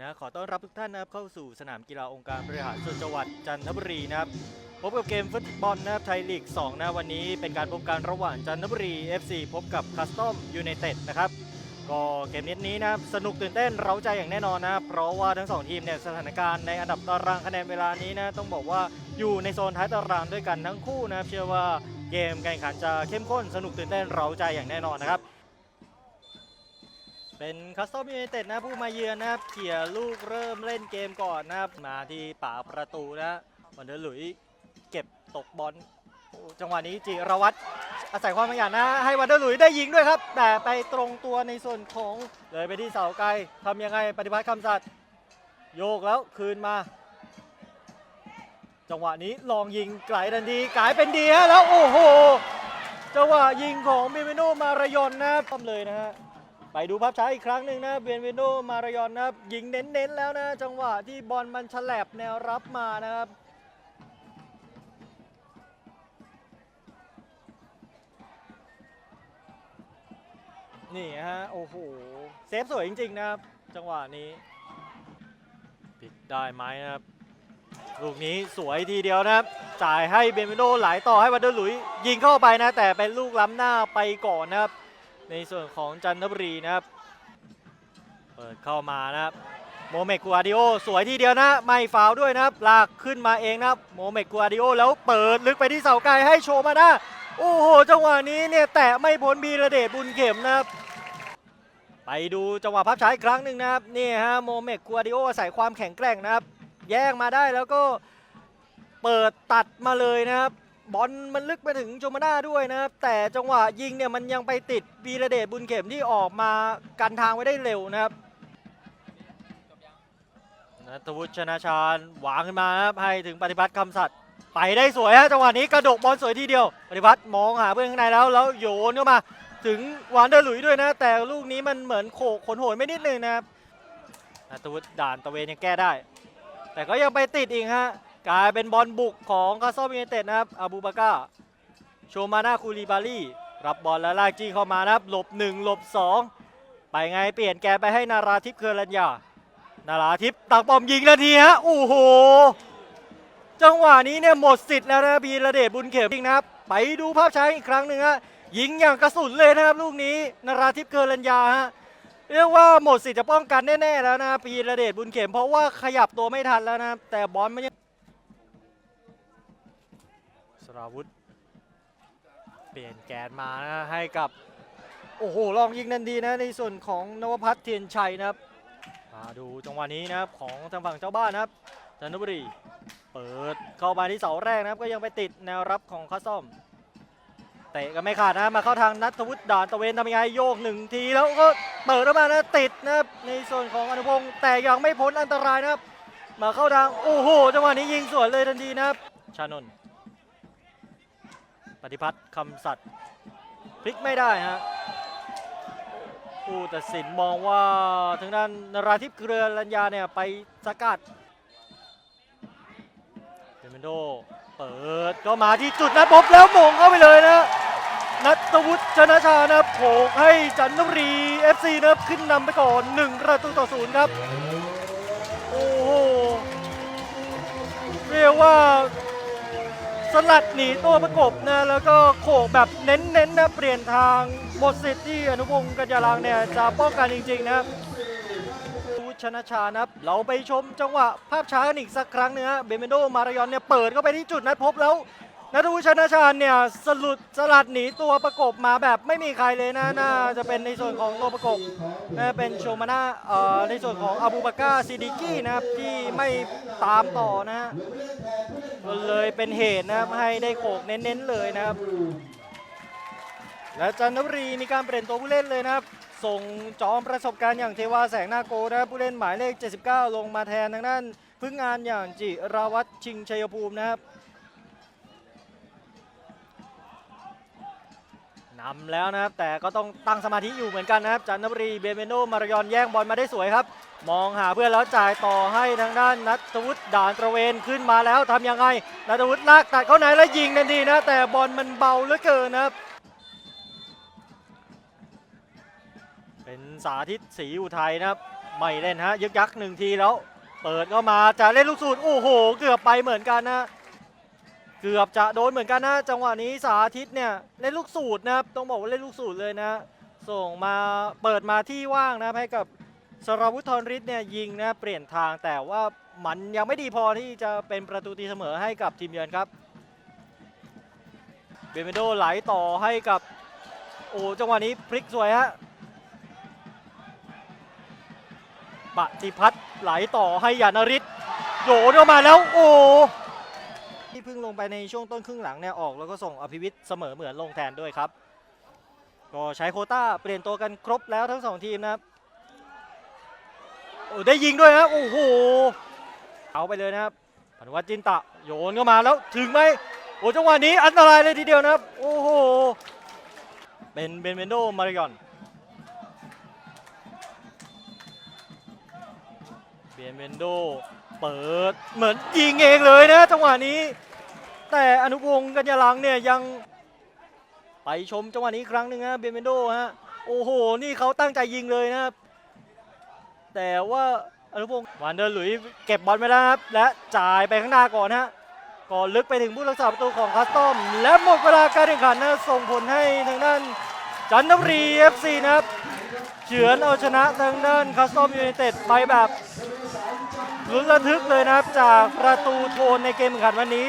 นะขอต้อนรับทุกท่านนะครับเข้าสู่สนามกีฬาองค์การบริหารส่วนจังหวัดจันทบุรีนะครับพบกับเกมฟุตบอลนะครับไทยลีก2นะวันนี้เป็นการพบกันระหว่างจันทบุรี FC พบกับคัสตอมยูไนเต็ดนะครับก็เกมนี้นี้นะครับสนุกตื่นเต้นเร้าใจอย่างแน่นอนนะเพราะว่าทั้งสองทีมเนี่ยสถานการณ์ในอันดับตารางคะแนนเวลานี้นะต้องบอกว่าอยู่ในโซนท้ายตารางด้วยกันทั้งคู่นะครับเชื่อว่าเกมการแข่งขันจะเข้มข้นสนุกตื่นเต้นเร้าใจอย่างแน่นอนนะครับ เป็นคัสตอมยูไนเต็ดนะผู้มาเยือนนะครับเขี่ยลูกเริ่มเล่นเกมก่อนนะครับมาที่ป่าประตูนะวันเดอร์หลุยเก็บตกบอลจังหวะนี้จิรวัตรอาศัยความขยันนะ ให้วันเดอร์หลุยได้ยิงด้วยครับ แต่ไปตรงตัวในส่วนของเลยไปที่เสาไกลทำยังไงปฏิพัฒน์คำสัตย์โยกแล้วคืนมา จังหวะนี้ลองยิงไกลทันทีกลายเป็นดีฮะแล้วโอ้โหจังหวะยิงของเบเมโนมารายอนนะครับทำเลยนะฮะ ไปดูภาพช้าอีกครั้งหนึ่งนะเบียนเวโนมารายอนนะครับยิงเน้นๆแล้วนะ จังหวะที่บอลมันฉลับแนวรับมานะครับนี่ฮะ โอ้โห เซฟสวยจริง ๆ นะครับ จังหวะนี้ ปิดได้ไหมนะครับ ลูกนี้สวยทีเดียวนะครับ จ่ายให้เบนเวโนไหลต่อให้วันเดอร์ลุย ยิงเข้าไปนะ แต่เป็นลูกล้ำหน้าไปก่อนนะครับ ในส่วนของจันทบุรีนะครับ เปิดเข้ามานะครับโมเมกกัวาดิโอสวยทีเดียวนะ ไม่ฟาวด้วยนะครับ ลากขึ้นมาเองนะครับโมเมกกัวาดิโอแล้วเปิดลึกไปที่เสาไกลให้โชมานะโอ้โห จังหวะนี้เนี่ยแตะไม่พ้นบีระเดชบุญเข็มนะครับ ไปดูจังหวะภาพช้าอีกครั้งหนึ่งนะครับ นี่ฮะโมเมกกัวาดิโออาศัยความแข็งแกร่งนะครับ แย่งมาได้แล้วก็เปิดตัดมาเลยนะครับ บอลมันลึกไปถึงโจมาน่าด้วยนะครับ แต่จังหวะยิงเนี่ยมันยังไปติดวีระเดชบุญเข็มที่ออกมากันทางไว้ได้เร็วนะครับนัทวุฒิชนะชาญวางขึ้นมาครับให้ถึงปฏิพัฒน์คำสัตย์ไปได้สวยฮะจังหวะนี้กระดกบอลสวยทีเดียว ปฏิพัฒน์มองหาเพื่อนข้างในแล้ว แล้วโยนเข้ามาถึงวานเดอร์หลุยด้วยนะ แต่ลูกนี้มันเหมือนโขกขนโหนไม่นิดนึงนะครับนัทวุฒิด่านตะเวนยังแก้ได้ แต่ก็ยังไปติดอีกฮะ กลายเป็นบอลบุกของคาซอมยูไนเต็ดนะครับอาบูบาก้าโชมานาคูลีบาลีรับบอลแล้วลากจี้เข้ามานะครับหลบ1หลบ2 ไปไงเปลี่ยนแกไปให้นาราทิพย์เคอรัญญานาราทิพย์ตักบอมยิงนาทีฮะโอ้โหจังหวะนี้เนี่ยหมดสิทธิ์แล้วนะบีระเดชบุญเข็มจริงนะครับไปดูภาพช้าอีกครั้งหนึ่งฮะยิงอย่างกระสุนเลยนะครับลูกนี้นาราทิพย์เคอรัญญาฮะเรียกว่าหมดสิทธิ์จะป้องกันแน่ๆแล้วนะปีระเดชบุญเข็มเพราะว่าขยับตัวไม่ทันแล้วนะแต่บอลไมั ราวุธ เปลี่ยนแกนมานะให้กับ โอ้โห ลองยิงนันดีนะในส่วนของนวพัฒน์เทียนชัยนะครับมาดูจังหวะนี้นะครับของทางฝั่งเจ้าบ้านนะครับจันทบุรีเปิดเข้ามาที่เสาแรกนะครับก็ยังไปติดแนวรับของคาซ่อมเตะกันไม่ขาดนะมาเข้าทางนัทวุฒิด่านตะเวนทำยังไงโยกหนึ่งทีแล้วก็เปิดเข้ามานะติดนะครับในส่วนของอนุพงศ์แต่ยังไม่พ้นอันตรายนะครับ มาเข้าทางโอ้โหจังหวะนี้ยิงสวนเลยทันทีนะครับชานนท์ ปฏิพัฒน์คำสัตย์พลิกไม่ได้ฮะผู้ตัดสินมองว่าทางด้านนราธิปเกลือรัญญาเนี่ยไปสกัดเดมินโดเปิดก็มาที่จุดนั้นปุ๊บแล้วมงเข้าไปเลยนะนัทวุฒิชนะชานะโขกให้จันทบุรี FC นะขึ้นนำไปก่อน 1 ประตูต่อศูนย์ครับ โอ้โหเรียกว่า ลัดหนีตัวประกบนะแล้วก็โขกแบบเน้นๆนนะเปลี่ยนทางหมดสิทธิ์ที่อนุพงศ์กัญญาลังเนี่ยจะป้องกันจริงๆนะครับชนะชานะครับ เราไปชมจังหวะภาพช้ากันอีกสักครั้งหนึงฮะเบเมโดมารายอนเนี่ยเปิดเข้าไปที่จุดนัดพบแล้ว นัทวุฒิชนะชาเนี่ยสลุดสลัดหนีตัวประกบมาแบบไม่มีใครเลยนะน่าจะเป็นในส่วนของตัวประกบน่าเป็นโชมาน่าเอ่อในส่วนของอาบูบาก้าซิดิกี้นะครับที่ไม่ตามต่อนะฮะก็เลยเป็นเหตุนะครับให้ได้โขกเน้นๆเลยนะครับ และจันทบุรีมีการเปลี่ยนตัวผู้เล่นเลยนะครับส่งจอมประสบการณ์อย่างเทวาแสงนาโกนะผู้เล่นหมายเลข 79 ลงมาแทนทางด้านพึ่งงานอย่างจิราวัตรชิงชัยภูมินะครับ นำแล้วนะครับ แต่ก็ต้องตั้งสมาธิอยู่เหมือนกันนะครับจันทบุรีเบเมโนมารายอนแย่งบอลมาได้สวยครับ มองหาเพื่อนแล้วจ่ายต่อให้ทางด้านนัทวุฒิด่านตระเวนขึ้นมาแล้วทำยังไงนัทวุฒิลากตัดเข้าในแล้วยิงทันทีนะแต่บอลมันเบาเหลือเกินนะครับเป็นสาธิตศรีอุทัยนะครับไม่เล่นฮะยึกยักหนึ่งทีแล้ว เปิดเข้ามาจะเล่นลูกสูตรโอ้โห เกือบไปเหมือนกันนะ เกือบจะโดนเหมือนกันนะจังหวะนี้สาธิตเนี่ยเล่นลูกสูตรนะครับต้องบอกว่าเล่นลูกสูตรเลยนะ ส่งมาเปิดมาที่ว่างนะให้กับสราวุธธรฤทธิ์เนี่ยยิงนะเปลี่ยนทางแต่ว่ามันยังไม่ดีพอที่จะเป็นประตูตีเสมอให้กับทีมเยือนครับเบเมโดไหลต่อให้กับโอ้จังหวะนี้พลิกสวยฮะปฏิพัฒน์ไหลต่อให้ยานริศโยนออกมาแล้วโอ้ ที่เพิ่งลงไปในช่วงต้นครึ่งหลังเนี่ยออกแล้วก็ส่งอภิวิทย์เสมอเหมือนลงแทนด้วยครับ ก็ใช้โคต้าเปลี่ยนตัวกันครบแล้วทั้งสองทีมนะครับโอ้ได้ยิงด้วยนะโอ้โหเอาไปเลยนะครับพนวัตจินตะโยนเข้ามาแล้วถึงไหมโอ้จังหวะนี้อันตรายเลยทีเดียวนะครับโอ้โหเป็นเบนเวนโดมาริกอนเบนเวนโดเปิดเหมือนยิงเองเลยนะจังหวะนี้ แต่อนุพงศ์กัญญาลังเนี่ยยังไปชมจังหวะนี้อีกครั้งหนึ่งนะเบนเวนโดฮะโอ้โห นี่เขาตั้งใจยิงเลยนะครับ แต่ว่าอนุพงศ์วานเดอร์หลุยเก็บบอลไปแล้วครับ และจ่ายไปข้างหน้าก่อนฮะก่อนลึกไปถึงผู้รักษาประตูของคัสตอม และหมดเวลาการแข่งขันนะส่งผลให้ทางด้านจันทบุรี FC นะครับเฉือนเอาชนะทางด้านคัสตอมยูไนเต็ดไปแบบลุ้นระทึกเลยนะครับ จากประตูโทนในเกมแข่งขันวันนี้